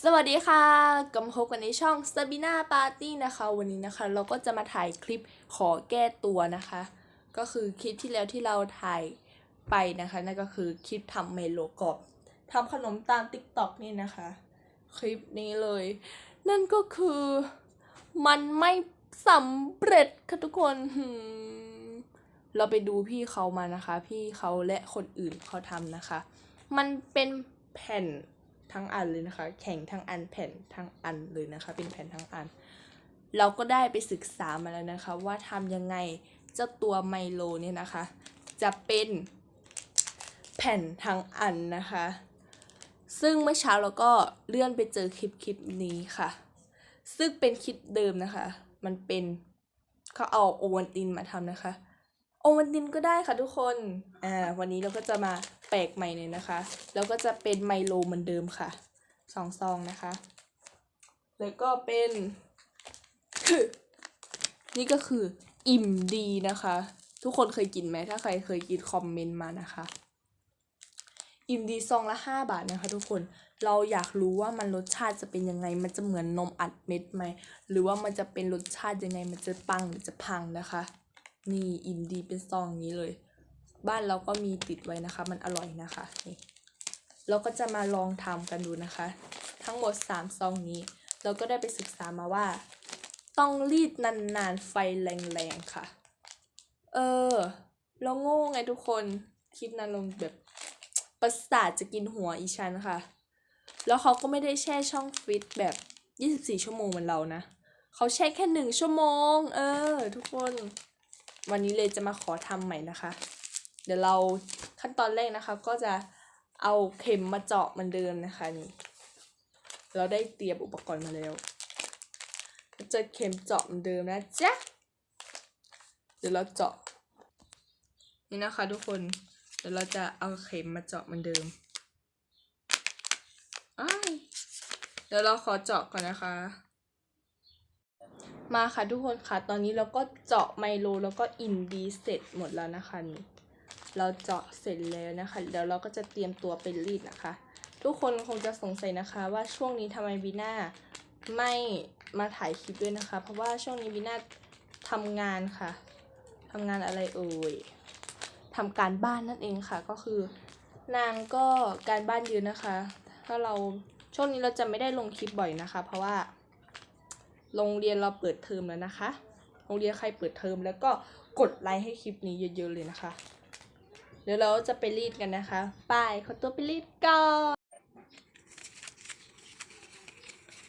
สวัสดีค่ะกำพบกันในช่อง Sabina Party นะคะ วันนี้นะคะ เราก็จะมาถ่ายคลิปขอแก้ตัวนะคะ ก็คือคลิปที่แล้วที่เราถ่ายไปนะคะ นั่นก็คือคลิปทำเมโลกรอบทำขนมตาม TikTok นี่นะคะ คลิปนี้เลย นั่นก็คือมันไม่สำเร็จค่ะทุกคนเราไปดูพี่เขามานะคะ พี่เขาและคนอื่นเขาทำนะคะ มันเป็นแผ่น ทั้งอันเลยนะคะ แข็งทั้งอันแผ่นทั้งอันเลยนะคะ เป็นแผ่นทั้งอัน เราก็ได้ไปศึกษามาแล้วนะคะ ว่าทำยังไงเจ้าตัวไมโลเนี่ยนะคะ จะเป็นแผ่นทั้งอันนะคะ ซึ่งเมื่อเช้าเราก็เลื่อนไปเจอคลิปคลิปนี้ค่ะ ซึ่งเป็นคลิปเดิมนะคะ มันเป็นเขาเอาโอวัลตินมาทำนะคะ โอวัลตินก็ได้ค่ะทุกคน อ่า วันนี้เราก็จะมา แปลกใหม่เลยนะคะ แล้วก็จะเป็นไมโลเหมือนเดิมค่ะสองซองนะคะ แล้วก็เป็นนี่ก็คืออิ่มดีนะคะ ทุกคนเคยกินไหมถ้าใครเคยกินคอมเมนต์มานะคะ อิ่มดีซองละห้าบาทนะคะ ทุกคนเราอยากรู้ว่ามันรสชาติจะเป็นยังไง มันจะเหมือนนมอัดเม็ดไหมหรือว่ามันจะเป็นรสชาติยังไงมันจะปังหรือจะพังนะคะ นี่อิ่มดีเป็นซองอย่างนี้เลย บ้านเราก็มีติดไว้นะคะ มันอร่อยนะคะนี่เราก็จะมาลองทำกันดูนะคะ ทั้งหมด3ซองนี้ เราก็ได้ไปศึกษามาว่า ต้องรีดนานๆไฟแรงๆค่ะ เออ เราโง่ไงทุกคนคลิปนั้นลงแบบประสาทจะกินหัวอีชันค่ะ แล้วเขาก็ไม่ได้แช่ช่องฟิตแบบ 24 ชั่วโมงเหมือนเรานะ เขาแช่แค่หนึ่งชั่วโมง เออ ทุกคน วันนี้เลยจะมาขอทำใหม่นะคะ เดี๋ยวเราขั้นตอนแรกนะคะ ก็จะเอาเข็มมาเจาะมือนเดิมนะคะนี่ เราได้เตรียมอุปกรณ์มาแล้วจะเข็มเจาะเหมือนเดิมนะจ๊ะ เดี๋ยวเราเจาะ นี่นะคะทุกคน เดี๋ยวเราจะเอาเข็มมาเจาะเหมือนเดิมเดี๋ยวเราขอเจาะก่อนนะคะ มาค่ะทุกคนค่ะ ตอนนี้เราก็เจาะไมโลแล้วก็อินดีเสร็จหมดแล้วนะคะนี่ เราเจาะเสร็จแล้วนะคะ เดี๋ยวเราก็จะเตรียมตัวไปรีดนะคะ ทุกคนคงจะสงสัยนะคะ ว่าช่วงนี้ทำไมบีน่าไม่มาถ่ายคลิปด้วยนะคะ เพราะว่าช่วงนี้บีน่าทำงานค่ะทำงานอะไรเอ่ยทำการบ้านนั่นเองค่ะ ก็คือนางก็การบ้านเยอะนะคะ ถ้าเราช่วงนี้เราจะไม่ได้ลงคลิปบ่อยนะคะ เพราะว่าโรงเรียนเราเปิดเทอมแล้วนะคะ โรงเรียนใครเปิดเทอมแล้วก็กดไลค์ให้คลิปนี้เยอะๆเลยนะคะ เดี๋ยวเราจะไปรีดกันนะคะ ไปขอตัวไปรีดก่อน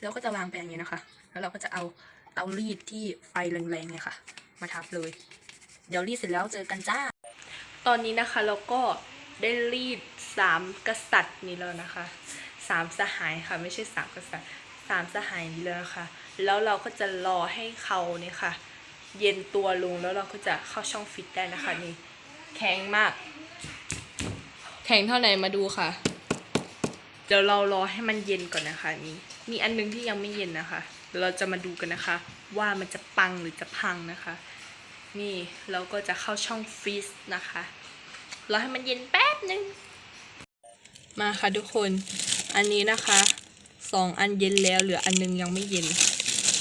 เราก็จะวางไปอย่างนี้นะคะ แล้วเราก็จะเอาเตารีดที่ไฟแรงๆเนี่ยค่ะ มาทับเลย เดี๋ยวรีดเสร็จแล้วเจอกันจ้า ตอนนี้นะคะเราก็ได้รีดสามกษัตริย์นี้แล้วนะคะสามสหายค่ะ ไม่ใช่สามกษัตริย์สามสหายนี้แล้วนะคะแล้วเราก็จะรอให้เขาเนี่ยค่ะ เย็นตัวลงแล้วเราก็จะเข้าช่องฟิตได้นะคะนี่แข็งมาก แข็งเท่าไหร่มาดูค่ะ เดี๋ยวเรารอให้มันเย็นก่อนนะคะนี่มีอันนึงที่ยังไม่เย็นนะคะเดี๋ยวเราจะมาดูกันนะคะ ว่ามันจะปังหรือจะพังนะคะ นี่เราก็จะเข้าช่องฟรีซนะคะรอให้มันเย็นแป๊บนึงมาค่ะทุกคน อันนี้นะคะสองอันเย็นแล้วเหลืออันนึงยังไม่เย็น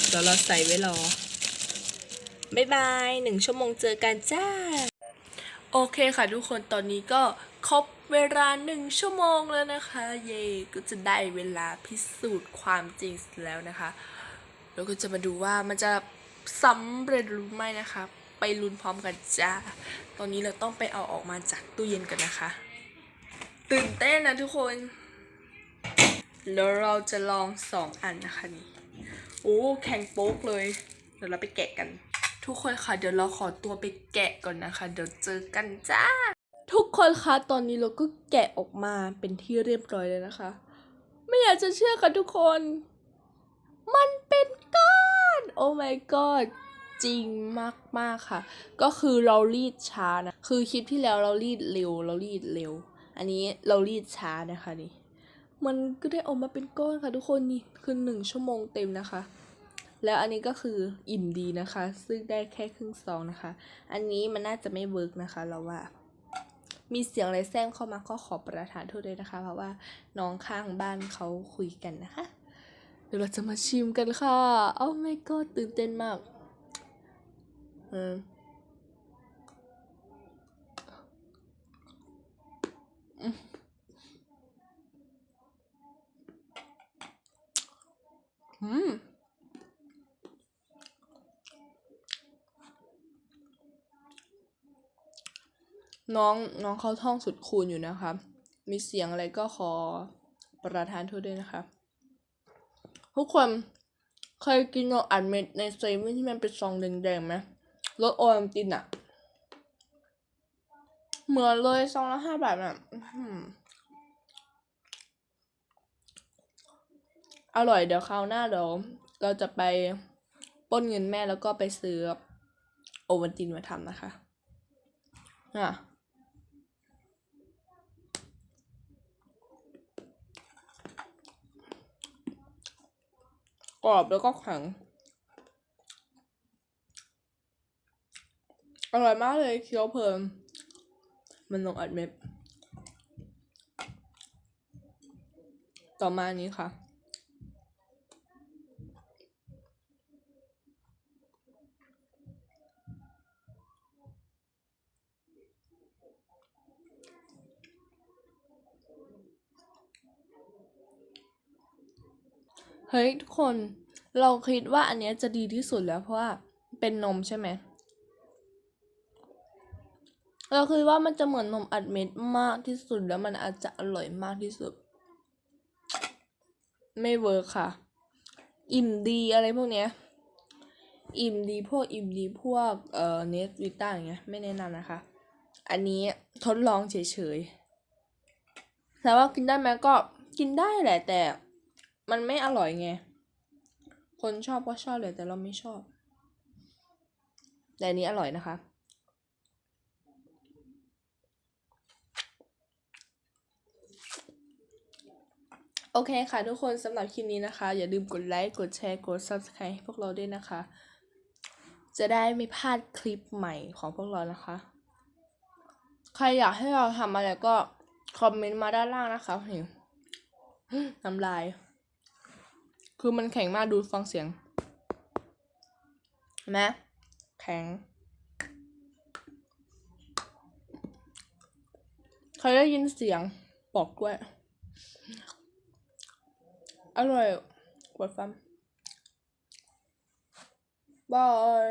เดี๋ยวเราใส่ไว้รอ บ๊ายบายหนึ่งชั่วโมงเจอกันจ้า โอเคค่ะทุกคนตอนนี้ก็ครบ เวลาหนึ่งชั่วโมงแล้วนะคะ เย่ก็จะได้เวลาพิสูจน์ความจริงแล้วนะคะ แล้วก็จะมาดูว่ามันจะสำเร็จหรือไม่นะคะ ไปลุ้นพร้อมกันจ้า ตอนนี้เราต้องไปเอาออกมาจากตู้เย็นกันนะคะ ตื่นเต้นนะทุกคน แล้วเราจะลองสองอันนะคะนี่ โอ้แข็งโป๊กเลย เดี๋ยวเราไปแกะกัน ทุกคนค่ะเดี๋ยวเราขอตัวไปแกะก่อนนะคะ เดี๋ยวเจอกันจ้า ทุกคนคะตอนนี้เราก็แกะออกมาเป็นที่เรียบร้อยแล้วนะคะ ไม่อยากจะเชื่อค่ะทุกคน มันเป็นก้อนโอ้ my god จริงมากๆค่ะ ก็คือเรารีดช้านะ คือคลิปที่แล้วเรารีดเร็ว เรารีดเร็ว อันนี้เรารีดช้านะคะนี่ มันก็ได้ออกมาเป็นก้อนค่ะทุกคนนี่คือหนึ่งชั่วโมงเต็มนะคะ แล้วอันนี้ก็คืออิ่มดีนะคะ ซึ่งได้แค่ครึ่งซองนะคะ อันนี้มันน่าจะไม่เวิร์กนะคะเราว่า มีเสียงอะไรแซงเข้ามาก็ขอประทานโทษด้วยนะคะ เพราะว่าน้องข้างบ้านเขาคุยกันนะคะ เดี๋ยวเราจะมาชิมกันค่ะโอ้ my god ตื่นเต้นมากเอออืมอืม น้องน้องเขาท่องสุดคูณอยู่นะคะ มีเสียงอะไรก็ขอประทานโทษด้วยนะคะ ทุกคนเคยกินนมอัดเม็ดในเซเว่นที่มันเป็นซองแดงๆไหมรสโอวัลตินอะเหมือนเลยซองละห้าบาทอะอื้อร่อยเดี๋ยวคราวหน้าเดี๋ยวเราจะไปป้นเงินแม่แล้วก็ไปซื้อโอวัลตินมาทำนะคะ อะ กรอบแล้วก็แข็งอร่อยมากเลยเคี้ยวเพลินมันลงอัดเม็ดต่อมานี้ค่ะ เฮ้ยทุกคนเราคิดว่าอันเนี้ยจะดีที่สุดแล้วเพราะว่าเป็นนมใช่ไหมเราคิดว่ามันจะเหมือนนมอัดเม็ดมากที่สุดแล้วมันอาจจะอร่อยมากที่สุด ไม่เวิร์คค่ะ อิ่มดีอะไรพวกเนี้ย อิ่มดีพวกอิ่มดีพวกเอ่อเนสวิต้าอย่างเงี้ยไม่แนะนำนะคะ อันนี้ทดลองเฉยๆแต่ว่ากินได้ไหมก็กินได้แหละแต่ มันไม่อร่อยไง คนชอบก็ชอบเลยแต่เราไม่ชอบ แต่อันนี้อร่อยนะคะ โอเคค่ะทุกคนสำหรับคลิปนี้นะคะ อย่าลืมกดไลค์ กดแชร์ กด subscribe ให้พวกเราด้วยนะคะ จะได้ไม่พลาดคลิปใหม่ของพวกเรานะคะ ใครอยากให้เราทำอะไรก็คอมเมนต์มาด้านล่างนะคะนี่น้ำลาย คือมันแข็งมากดูฟังเสียงเห็นไหมแข็งใครได้ยินเสียงบอกด้วย อร่อยกดฟังบาย